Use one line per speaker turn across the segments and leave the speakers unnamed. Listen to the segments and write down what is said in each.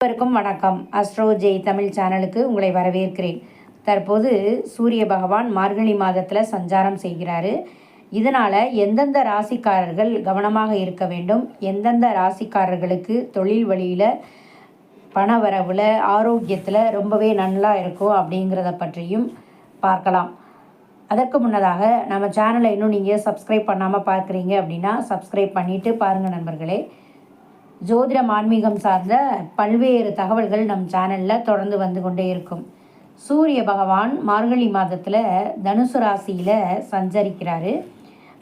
அனைவருக்கும் வணக்கம். அஸ்ட்ரோ ஜெய் தமிழ் சேனலுக்கு உங்களை வரவேற்கிறேன். தற்போது சூரிய பகவான் மார்கழி மாதத்தில் சஞ்சாரம் செய்கிறாரு. இதனால் எந்தெந்த ராசிக்காரர்கள் கவனமாக இருக்க வேண்டும்? எந்தெந்த ராசிக்காரர்களுக்கு தொழில் வழியில் பண வரவில் ஆரோக்கியத்தில் ரொம்பவே நல்லா இருக்கும் அப்படிங்கிறத பற்றியும் பார்க்கலாம். அதற்கு முன்னதாக நம்ம சேனலை இன்னும் நீங்கள் சப்ஸ்கிரைப் பண்ணாமல் பார்க்குறீங்க அப்படின்னா சப்ஸ்கிரைப் பண்ணிவிட்டு பாருங்கள் நண்பர்களே. ஜோதிடம் ஆன்மீகம் சார்ந்த பல்வேறு தகவல்கள் நம் சேனலில் தொடர்ந்து வந்து கொண்டே இருக்கும். சூரிய பகவான் மார்கழி மாதத்தில் தனுசு ராசியில் சஞ்சரிக்கிறாரு.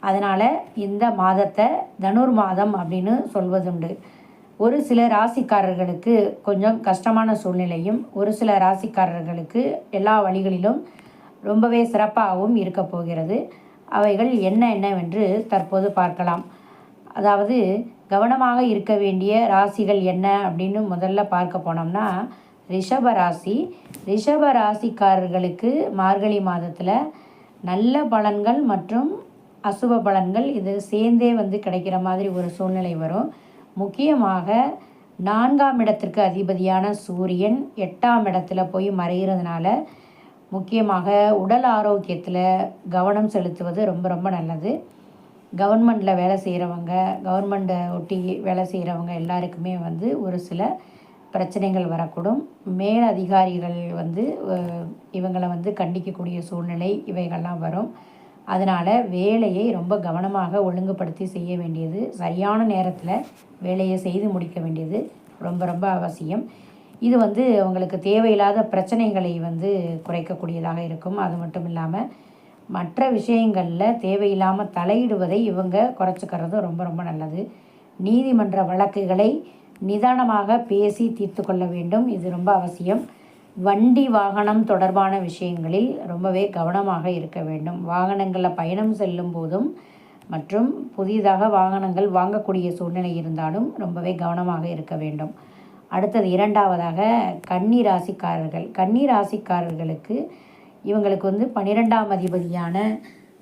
அதனால் இந்த மாதத்தை தனுர் மாதம் அப்படின்னு சொல்வதுண்டு. ஒரு சில ராசிக்காரர்களுக்கு கொஞ்சம் கஷ்டமான சூழ்நிலையும் ஒரு சில ராசிக்காரர்களுக்கு எல்லா வழிகளிலும் ரொம்பவே சிறப்பாகவும் இருக்க போகிறது. அவைகள் என்ன என்னவென்று தற்போது பார்க்கலாம். அதாவது கவனமாக இருக்க வேண்டிய ராசிகள் என்ன அப்படின்னு முதல்ல பார்க்க போனோம்னா ரிஷப ராசி. ரிஷப ராசிக்காரர்களுக்கு மார்கழி மாதத்தில் நல்ல பலன்கள் மற்றும் அசுப பலன்கள் இது சேர்ந்தே வந்து கிடைக்கிற மாதிரி ஒரு சூழ்நிலை வரும். முக்கியமாக நான்காம் இடத்திற்கு அதிபதியான சூரியன் எட்டாம் இடத்துல போய் மறைகிறதுனால முக்கியமாக உடல் ஆரோக்கியத்தில் கவனம் செலுத்துவது ரொம்ப ரொம்ப நல்லது. கவர்மெண்டில் வேலை செய்கிறவங்க கவர்மெண்ட்டை ஒட்டி வேலை செய்கிறவங்க எல்லாருக்குமே வந்து ஒரு சில பிரச்சனைகள் வரக்கூடும். மேல் அதிகாரிகள் வந்து இவங்களை வந்து கண்டிக்கக்கூடிய சூழ்நிலை இவைகள்லாம் வரும். அதனால் வேலையை ரொம்ப கவனமாக ஒழுங்குபடுத்தி செய்ய வேண்டியது சரியான நேரத்தில் வேலையை செய்து முடிக்க வேண்டியது ரொம்ப ரொம்ப அவசியம். இது வந்து அவங்களுக்கு தேவையில்லாத பிரச்சனைகளை வந்து குறைக்கக்கூடியதாக இருக்கும். அது மட்டும் இல்லாமல் மற்ற விஷயங்களில் தேவையில்லாமல் தலையிடுவதை இவங்க குறைச்சிக்கிறது ரொம்ப ரொம்ப நல்லது. நீதிமன்ற வழக்குகளை நிதானமாக பேசி தீர்த்து கொள்ள வேண்டும். இது ரொம்ப அவசியம். வண்டி வாகனம் தொடர்பான விஷயங்களில் ரொம்பவே கவனமாக இருக்க வேண்டும். வாகனங்களில் பயணம் செல்லும் போதும் மற்றும் புதிதாக வாகனங்கள் வாங்கக்கூடிய சூழ்நிலை இருந்தாலும் ரொம்பவே கவனமாக இருக்க வேண்டும். அடுத்தது இரண்டாவதாக கன்னி ராசிக்காரர்கள் கன்னி ராசிக்காரர்களுக்கு இவங்களுக்கு வந்து பன்னிரெண்டாம் அதிபதியான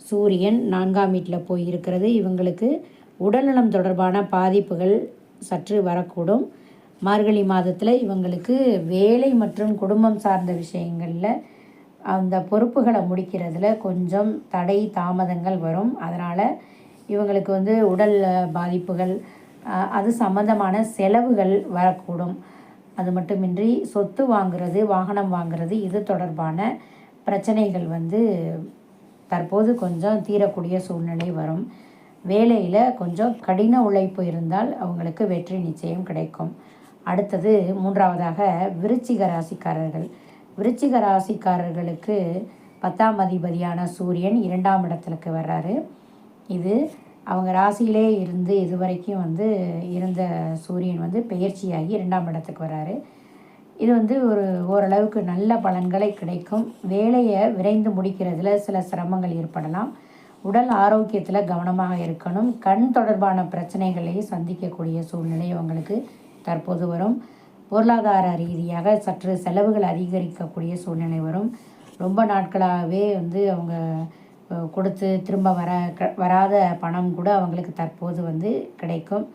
சூரியன் நான்காம் வீட்டில் போய் இருக்கிறது. இவங்களுக்கு உடல்நலம் தொடர்பான பாதிப்புகள் சற்று வரக்கூடும். மார்கழி மாதத்தில் இவங்களுக்கு வேலை மற்றும் குடும்பம் சார்ந்த விஷயங்களில் அந்த பொறுப்புகளை முடிக்கிறதுல கொஞ்சம் தடை தாமதங்கள் வரும். அதனால் இவங்களுக்கு வந்து உடல் பாதிப்புகள் அது சம்மந்தமான செலவுகள் வரக்கூடும். அது மட்டுமின்றி சொத்து வாங்குறது வாகனம் வாங்குறது இது தொடர்பான பிரச்சனைகள் வந்து தற்போது கொஞ்சம் தீரக்கூடிய சூழ்நிலை வரும். வேலையில் கொஞ்சம் கடின உழைப்பு இருந்தால் அவங்களுக்கு வெற்றி நிச்சயம் கிடைக்கும். அடுத்தது மூன்றாவதாக விருச்சிக ராசிக்காரர்கள். விருச்சிக ராசிக்காரர்களுக்கு பத்தாம் அதிபதியான சூரியன் இரண்டாம் இடத்துக்கு வர்றாரு. இது அவங்க ராசியிலே இருந்து இதுவரைக்கும் வந்து இருந்த சூரியன் வந்து பெயர்ச்சியாகி இரண்டாம் இடத்துக்கு வர்றாரு. இது வந்து ஒரு ஓரளவுக்கு நல்ல பலன்களை கிடைக்கும். வேலையை விரைந்து முடிக்கிறதுல சில சிரமங்கள் ஏற்படலாம். உடல் ஆரோக்கியத்தில் கவனமாக இருக்கணும். கண் தொடர்பான பிரச்சனைகளை சந்திக்கக்கூடிய சூழ்நிலை அவங்களுக்கு தற்போது வரும். பொருளாதார ரீதியாக சற்று செலவுகள் அதிகரிக்கக்கூடிய சூழ்நிலை வரும். ரொம்ப நாட்களாகவே வந்து அவங்க கொடுத்து திரும்ப வர க- வராத பணம் கூட அவங்களுக்கு தற்போது வந்து கிடைக்கும்.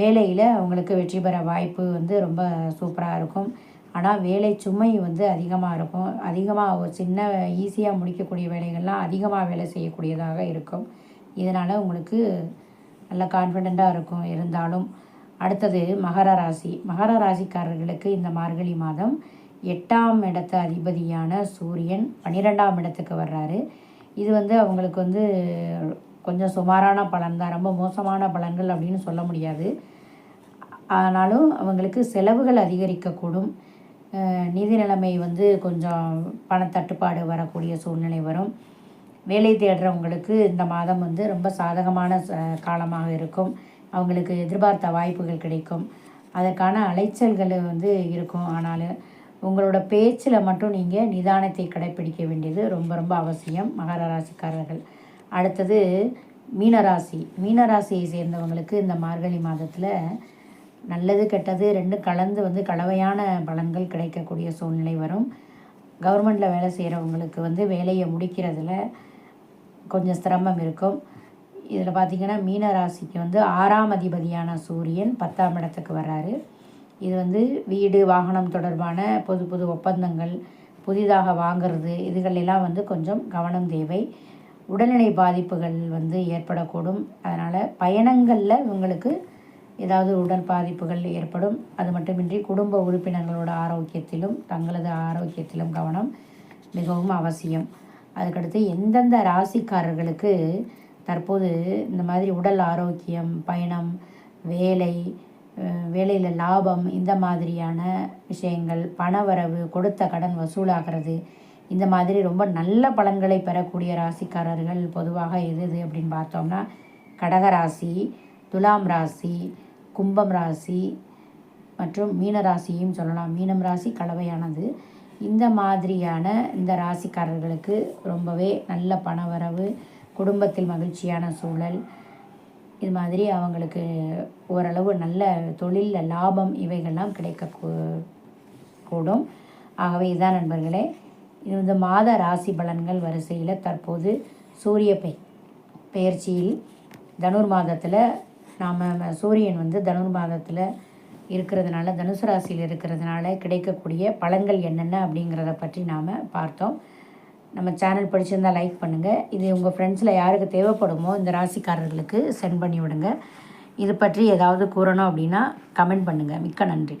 வேலையில் அவங்களுக்கு வெற்றி பெற வாய்ப்பு வந்து ரொம்ப சூப்பராக இருக்கும். ஆனால் வேலை சுமை வந்து அதிகமாக இருக்கும். அதிகமாக ஒரு சின்ன ஈஸியாக முடிக்கக்கூடிய வேலைகள்லாம் அதிகமாக வேலை செய்யக்கூடியதாக இருக்கும். இதனால் உங்களுக்கு நல்ல கான்ஃபிடெண்ட்டாக இருக்கும் இருந்தாலும். அடுத்தது மகர ராசி. மகர ராசிக்காரர்களுக்கு இந்த மார்கழி மாதம் எட்டாம் இடத்து அதிபதியான சூரியன் பன்னிரெண்டாம் இடத்துக்கு வர்றாரு. இது வந்து அவங்களுக்கு வந்து கொஞ்சம் சுமாரான பலன் தான் ரொம்ப மோசமான பலன்கள் அப்படின்னு சொல்ல முடியாது. ஆனாலும் அவங்களுக்கு செலவுகள் அதிகரிக்கக்கூடும். நிதி நிலைமை வந்து கொஞ்சம் பணத்தட்டுப்பாடு வரக்கூடிய சூழ்நிலை வரும். வேலை தேடுறவங்களுக்கு இந்த மாதம் வந்து ரொம்ப சாதகமான காலமாக இருக்கும். அவங்களுக்கு எதிர்பார்த்த வாய்ப்புகள் கிடைக்கும். அதற்கான அலைச்சல்கள் வந்து இருக்கும். ஆனாலும் உங்களோட பேச்சில் மட்டும் நீங்கள் நிதானத்தை கடைப்பிடிக்க வேண்டியது ரொம்ப ரொம்ப அவசியம். மகர ராசிக்காரர்கள். அடுத்தது மீனராசி. மீனராசியை சேர்ந்தவங்களுக்கு இந்த மார்கழி மாதத்தில் நல்லது கெட்டது ரெண்டும் கலந்து வந்து கலவையான பலன்கள் கிடைக்கக்கூடிய சூழ்நிலை வரும். கவர்மெண்ட்டில் வேலை செய்கிறவங்களுக்கு வந்து வேலையை முடிக்கிறதுல கொஞ்சம் சிரமம் இருக்கும். இதில் பார்த்திங்கன்னா மீன ராசிக்கு வந்து ஆறாம் அதிபதியான சூரியன் பத்தாம் இடத்துக்கு வர்றாரு. இது வந்து வீடு வாகனம் தொடர்பான புது புது ஒப்பந்தங்கள் புதிதாக வாங்கிறது இதுகளெல்லாம் வந்து கொஞ்சம் கவனம் தேவை. உடல்நிலை பாதிப்புகள் வந்து ஏற்படக்கூடும். அதனால் பயணங்களில் இவங்களுக்கு ஏதாவது உடல் பாதிப்புகள் ஏற்படும். அது மட்டுமின்றி குடும்ப உறுப்பினர்களோட ஆரோக்கியத்திலும் தங்களது ஆரோக்கியத்திலும் கவனம் மிகவும் அவசியம். அதுக்கடுத்து எந்தெந்த ராசிக்காரர்களுக்கு தற்போது இந்த மாதிரி உடல் ஆரோக்கியம் பயணம் வேலை வேலையில் லாபம் இந்த மாதிரியான விஷயங்கள் பணவரவு கொடுத்த கடன் வசூலாகிறது இந்த மாதிரி ரொம்ப நல்ல பலன்களை பெறக்கூடிய ராசிக்காரர்கள் பொதுவாக எது எது அப்படின்னு பார்த்தோம்னா கடகராசி துலாம் ராசி கும்பம் ராசி மற்றும் மீன ராசியும் சொல்லலாம். மீனம் ராசி கலவையானது. இந்த மாதிரியான இந்த ராசிக்காரர்களுக்கு ரொம்பவே நல்ல பணவரவு குடும்பத்தில் மகிழ்ச்சியான சூழல் இது மாதிரி அவங்களுக்கு ஓரளவு நல்ல தொழிலில் லாபம் இவைகள்லாம் கிடைக்க கூடும். ஆகவே இதுதான் நண்பர்களே இது வந்து மாத ராசி பலன்கள் வரிசையில் தற்போது சூரிய பெ பெயர்ச்சியில் தனுர் மாதத்தில் நாம் சூரியன் வந்து தனுர் மாதத்தில் இருக்கிறதுனால தனுசு ராசியில் இருக்கிறதுனால கிடைக்கக்கூடிய பலன்கள் என்னென்ன அப்படிங்கிறத பற்றி நாம் பார்த்தோம். நம்ம சேனல் பிடிச்சிருந்தால் லைக் பண்ணுங்கள் இது உங்கள் ஃப்ரெண்ட்ஸில் யாருக்கு தேவைப்படுமோ இந்த ராசிக்காரர்களுக்கு சென்ட் பண்ணி விடுங்க. இது பற்றி ஏதாவது கூறணும் அப்படின்னா கமெண்ட் பண்ணுங்கள் மிக்க நன்றி.